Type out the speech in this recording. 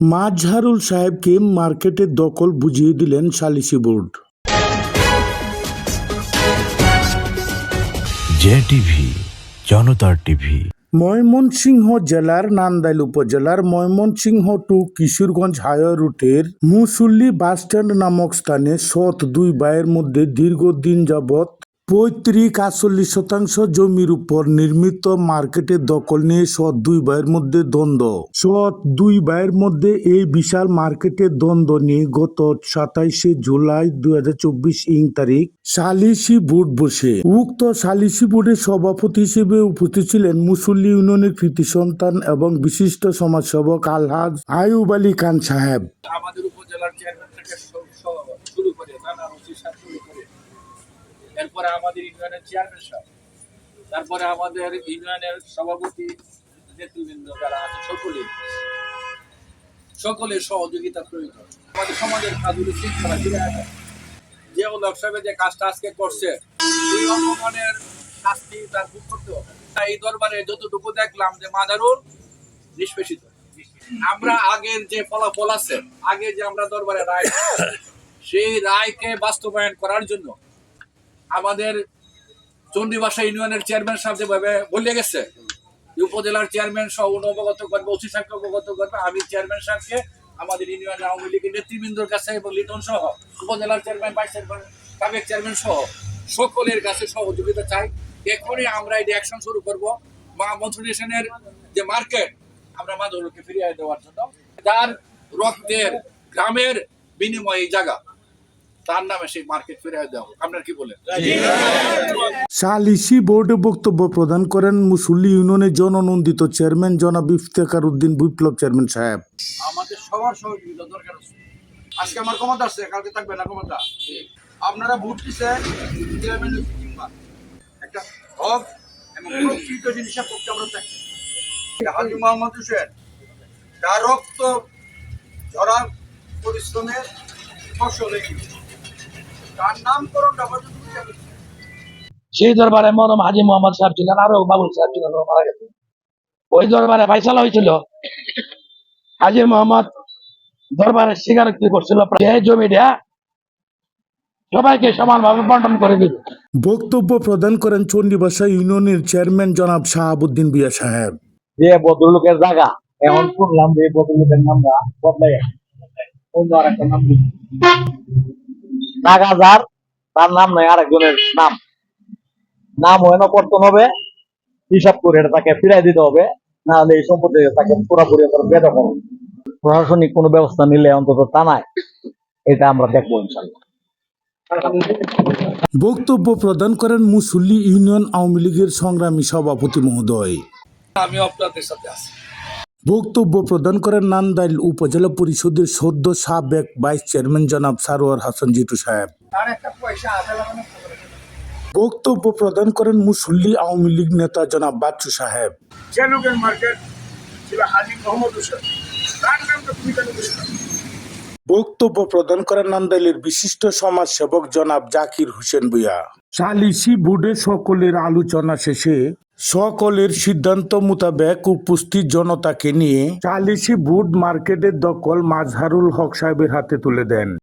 মাজহারুল সাহেবকে মার্কেটের দখল বুঝিয়ে দিলেন সালিসি বোর্ড। জে টিভি জনতার টিভি। ময়মনসিংহ জেলার নান্দাইল উপজেলার ময়মনসিংহ টু কিশোরগঞ্জ হাইওয়ে রুটের মুসুল্লি বাসস্ট্যান্ড নামক স্থানে সৎ দুই ভাইয়ের মধ্যে দীর্ঘদিন যাবৎ পঁয়ত্রিশ আটচল্লিশ শতাংশ জমির উপর নির্মিত মার্কেটের দখল নিয়ে সৎ দুই ভাইয়ের মধ্যে দ্বন্দ্ব। সৎ দুই ভাইয়ের মধ্যে এই বিশাল মার্কেটের দ্বন্দ্ব নিয়ে গত সাতাইশে জুলাই দুই চব্বিশ ইং তারিখ সালিসি বোর্ড বসে। উক্ত সালিসি বোর্ডের সভাপতি হিসেবে উপস্থিত ছিলেন মুসল্লি ইউনিয়নের কৃতি সন্তান এবং বিশিষ্ট সমাজসেবক আলহাজ আয়ুব আলী খান সাহেব। আমাদের উপজেলার চেয়ারম্যান থেকে শুরু করে নানা করে। এরপরে আমাদের ইউনিয়নের চেয়ারম্যান সাহেব, তারপরে আমাদের ইউনিয়নের সভাপতি নেতৃবৃন্দ যারা আছে, সকলে সকলের সহযোগিতা প্রয়োজন আমাদের সমাজের কাজগুলি শৃঙ্খলা ফিরে আসে। যে লোক সাহেব যে কাজটা আজকে করছে, এই অপমানের শাস্তি তার ভোগ করতে হবে। এই দরবারে যতটুকু দেখলাম যে মাদারুল নিষ্পেষিত। আমরা আগের যে ফলাফল আছে, আগে যে আমরা দরবারে রায় সেই রায়কে বাস্তবায়ন করার জন্য আমাদের চণ্ডীবাসা ইউনিয়নের চেয়ারম্যান সাহেব যেভাবে বলে গেছে, উপজেলার চেয়ারম্যান সহ অবগত করবে, ওসি সাহেবকে অবগত করবে, আমি চেয়ারম্যান সাহেবকে, আমাদের ইউনিয়ন আওয়ামী লীগের নেতৃবৃন্দর কাছে এবং লিটন সহ উপজেলার চেয়ারম্যান, ভাইস চেয়ারম্যান, সাবেক চেয়ারম্যান সহ সকলের কাছে সহযোগিতা চাই। এখনই আমরা এই অ্যাকশন শুরু করব। মা মথুরেশনের যে মার্কেট, আমরা মাদুরকে ফিরিয়ে দেওয়ার জন্য তার রক্তের, গ্রামের বিনিময়ে জায়গা। তার নামে সেই মার্কেট ফিরিয়ে দেওয়া হোক। আপনার কি বলেন? সালিসি বোর্ডে বক্তব্য প্রদান করেন মুসল্লি ইউনিয়নের জননন্দিত চেয়ারম্যান জনাব ইফতেখার উদ্দিন বিপ্লব চেয়ারম্যান সাহেব। আমাদের সবার সহযোগিতা দরকার আছে। আজকে আমার ক্ষমতা আছে কালকে থাকবে না ক্ষমতা। আপনারা ভোট দিচ্ছেন চেয়ারম্যান একটা হক এবং প্রকৃত জিনিসের পক্ষে আমরা থাকি। হাজি মোহাম্মদ হোসেন যার রক্ত ঝরা পরিশ্রমের ফসল এগুলো। সেই দরবারে মরম হাজি মোহাম্মদ সাহেব ছিলেন আরও বাবুল সাহেব ছিলেন মারা গেছে ওই দরবারে ফাইসালা হয়েছিল। হাজি মোহাম্মদ দরবারে স্বীকারোক্তি করছিল জমিটা সবাইকে সমানভাবে বন্টন করে দিবে। বক্তব্য প্রদান করেন চণ্ডীবাসা ইউনিয়নের চেয়ারম্যান জনাব শাহাবুদ্দিন বিয়া সাহেব। যে ভদ্রলোকের জায়গা এখন শুনলাম যে ভদ্রলোকের নামটা বদলাই। অন্য আরেকটা নাম যার তার নাম নয় আরেকজনের নাম। নাম হয় করতে হবে হিসাব করে এটা তাকে ফিরাই দিতে হবে না হলে এই সম্পত্তি তাকে পুরোপুরি বেদখল প্রশাসনিক কোনো ব্যবস্থা নিলে অন্তত তা নাই এটা আমরা দেখব ইনশাল্লাহ বক্তব্য প্রদান করেন মুসল্লি ইউনিয়ন আওয়ামী লীগের সংগ্রামী সভাপতি মহোদয়। আমি আপনাদের সাথে আছি। বক্তব্য প্রদান করেন নান্দাইল উপজেলা পরিষদের সদ্য সাবেক ভাইস চেয়ারম্যান জনাব সারোয়ার হাসান জিটু সাহেব। বক্তব্য প্রদান করেন মুসল্লি আওয়ামী লীগ নেতা জনাব বাচ্চু সাহেব মার্কেট ছিল হাজি মোহাম্মদ হোসেন? বক্তব্য প্রদান করেন নান্দাইলের বিশিষ্ট সমাজ সেবক জনাব জাকির হোসেন বুয়া সালিসি বোর্ডে সকলের আলোচনা শেষে সকলের সিদ্ধান্ত মোতাবেক উপস্থিত জনতাকে নিয়ে সালিসি বোর্ড মার্কেটের দখল মাজহারুল হক সাহেবের হাতে তুলে দেন।